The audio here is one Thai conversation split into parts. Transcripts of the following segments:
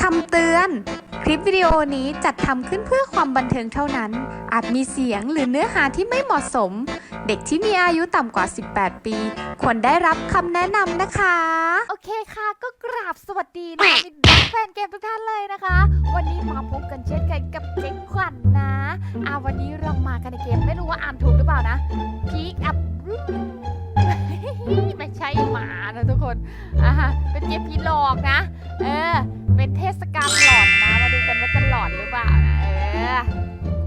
คำเตือน คลิปวิดีโอนี้จัดทำขึ้นเพื่อความบันเทิงเท่านั้น อาจมีเสียงหรือเนื้อหาที่ไม่เหมาะสม เด็กที่มีอายุต่ำกว่า 18 ปี ควรได้รับคำแนะนำนะคะ โอเคค่ะก็กราบสวัสดีนะมิตรแฟนเกมทุกท่านเลยนะคะ วันนี้มาพบกันเช่นเคยกับเจ๊ขวัญนนะอ่าวันนี้เรามากันในเกมไม่รู้ว่าอ่านถูกหรือเปล่านะพีคอัพไม่ใช่หมานะทุกคนอ่าเป็นเกมผีหลอกนะ เออ เป็นเทศกาลหลอนนะ มาดูกันว่าจะหลอนหรือเปล่านะ เออ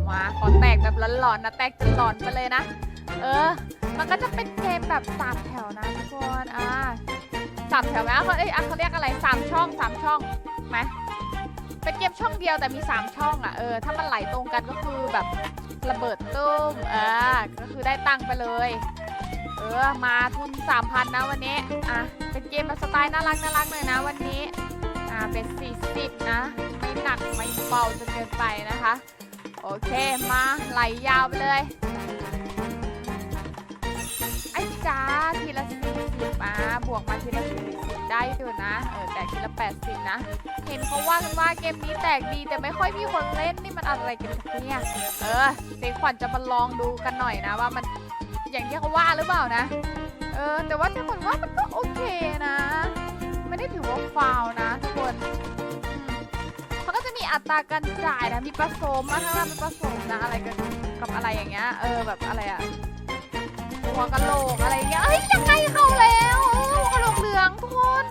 มาขอแตกแบบหลอนๆนะ แตกจนหลอนไปเลยนะ เออ มันก็จะเป็นเกมแบบสามแถวนะทุกคน อ่าสามแถวไหมเขาเอ้ยเขาเรียกอะไรสามช่องสามช่องไหมเป็นเกมช่องเดียวแต่มีสามช่องอะเออถ้ามันไหลตรงกันก็คือแบบระเบิดตุ้มอ่าก็คือได้ตังค์ไปเลย เออมาทุน 3,000 นะวันนี้อะเป็นเกมแบบสไตล์น่ารักน่ารักเลยนะวันนี้ เป็น 40 นะ ไม่หนักไม่เบาจนเกินไปนะคะ โอเคมาไหลยาวไปเลยไอ้จ้าทีละ40อะบวกมาทีละ40ได้อยู่นะเออแตกทีละ80 นะ เห็นเขาว่ากันว่าเกมนี้แตกดีแต่ไม่ค่อยมีคนเล่นนี่มันอะไรกันเนี่ยเออเด็กขวัญจะมาลองดูกันหน่อยนะว่ามันอย่างที่เขาว่าหรือเปล่านะ เออ แต่ว่าเด็กขวัญว่ามันก็โอเคนะ ไม่ได้ถือว่าฟาวนะ อัตราการจ่ายนะมีผสมมาข้างล่างเป็นผสมนะอะไรกันกับอะไรอย่างเงี้ยเออแบบอะไรอะหัวกะโหลกอะไรอย่างเงี้ยเอ้ยยังไงเข้าแล้วเออหัวกะโหลกเหลืองทุกคน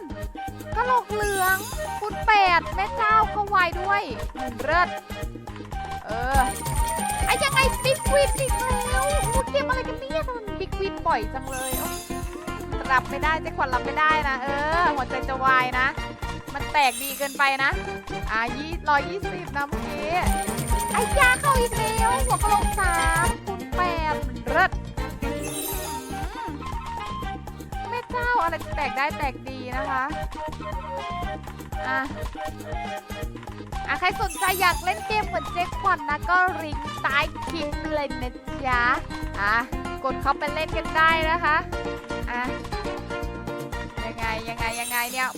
กะโหลกเหลืองคุณแปดแม่เจ้าเขาไวด้วยหนึ่งเลิศเออไอ้ยังไงบิ๊กวินอีกแล้วพูดเกมอะไรกันเนี่ยทำไมบิ๊กวินบ่อยจังเลยเอ้ารับไม่ได้เจ๊ขวัญรับไม่ได้นะเออหัวใจจะวายนะ มันแตกดีเกินไปนะ อะยี่ร้อยยี่สิบนะเมื่อกี้ไอ้ยาเข้าอีกแล้วหัวกระโหลกสามคุณแปดเลิศแม่เจ้าอะไรแตกได้แตกดีนะคะ อะ อะ ใครสนใจอยากเล่นเกมเหมือนเจ๊ขวัญนะ ก็ลิงก์ใต้คลิปเลยนะจ๊ะ อะ กดเข้าไปเล่นกันได้นะคะ อะ ยังไง ยังไง ยังไงเนี่ย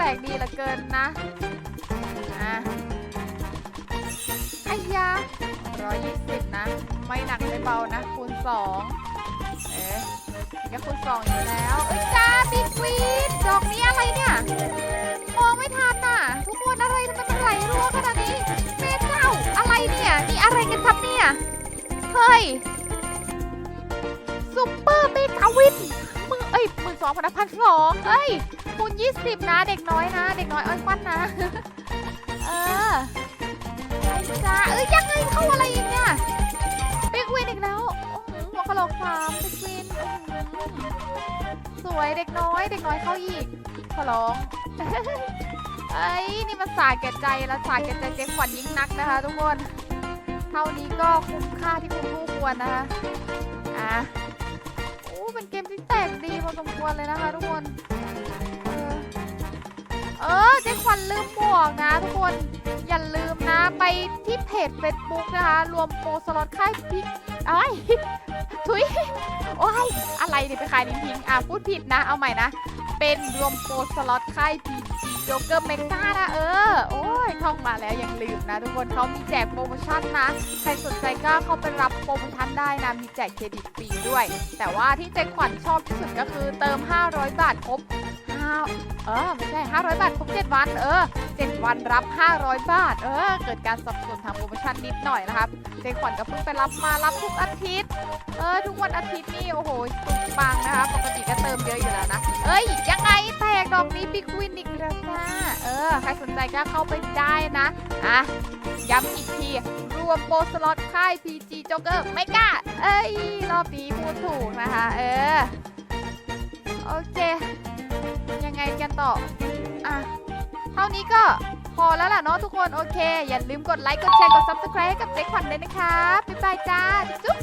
อืมแตกดีเหลือเกินนะอะไอ้ยาร้อยยี่สิบนะ ไม่หนักไม่เบานะ คูณสองเอ๊ะก็คุณสองอยู่แล้วเอ้ยจ้าบิ๊กวีนดอกนี้อะไรเนี่ย มองไม่ทันน่ะ ทุกคนอะไรทำไมมันไหลรั่วขนาดนี้แม่เจ้าอะไรเนี่ย นี่อะไรกันครับเนี่ย เฮ้ยซุปเปอร์เมกาวินมึงเอ้ยหมื่นสองพันพันสองเอ้ย คูณยี่สิบนะ เด็กน้อยนะ เด็กน้อยอ้อยควันนะ เออไอ้จ้าเอ้ยยังไงเข้าอะไรอีกเนี่ยบิ๊กวินอีกแล้วโอ้โหหัวกะโหลกฟาร์มบิ๊กวินสวยเด็กน้อย เด็กน้อยเข้าอีกขอร้องเอ้ยนี่มันสาแก่ใจและสาแก่ใจเจ๊ขวัญยิ่งนักนะคะทุกคนเท่านี้ก็คุ้มค่าที่คุณผู้ควรนะคะอะโอ้เป็นเกมที่แตกดีพอสมควรเลยนะคะทุกคน เออเจ๊ขวันลืมบอกนะทุกคนอย่าลืมนะไปที่เพจ Facebook นะคะ รวมโปรสล็อตค่ายพิกเอ้ยทุยโอ้ยอะไรเนี่ยไปขายนิ้ทิ้งอะพูดผิดนะ เอาใหม่นะ เป็นรวมโปรสล็อตค่ายพีจีโจ๊กเกอร์เมกานะเออโอ้ องมาแล้วยังลืมนะ ทุกคนเขามีแจกโปรโมชั่นนะ ใครสนใจก็เข้าไปรับโปรโมชั่นได้นะ มีแจกเครดิตฟรีด้วย แต่ว่าที่เจ๊ขวัญชอบที่สุดก็คือเติม 500 บาทครบ5เออไม่ใช่ 500 บาทครบ 7 วัน เออ 7 วันรับ 500 บาท เออ เกิดการสับสนทางโปรโมชั่นนิดหน่อยนะครับเจ๊ขวัญก็เพิ่งไปรับมารับทุกอาทิตย์ เออ ทุกวันอาทิตย์นี่ โอ้โหสุดปังนะคะ ปกติก็เติมเยอะอยู่แล้วนะ เอ้ย ยังไง อกนี้บิ๊กวินอีกแล้วจ้าเออ ใครสนใจก็เข้าไปได้นะ อะ ย้ำอีกที รวมโปรสล็อตค่าย PG Joker ไม่กล้า เอ้ย รอบนี้พูดถูกนะคะ เออ โอเค ยังไงกันต่อ อะ เท่านี้ก็พอแล้วล่ะเนาะทุกคน โอเค อย่าลืมกดไลค์ กดแชร์ กด subscribe ให้กับเจ๊ขวัญด้วยนะคะ บ๊ายบายจ้า จุ๊บ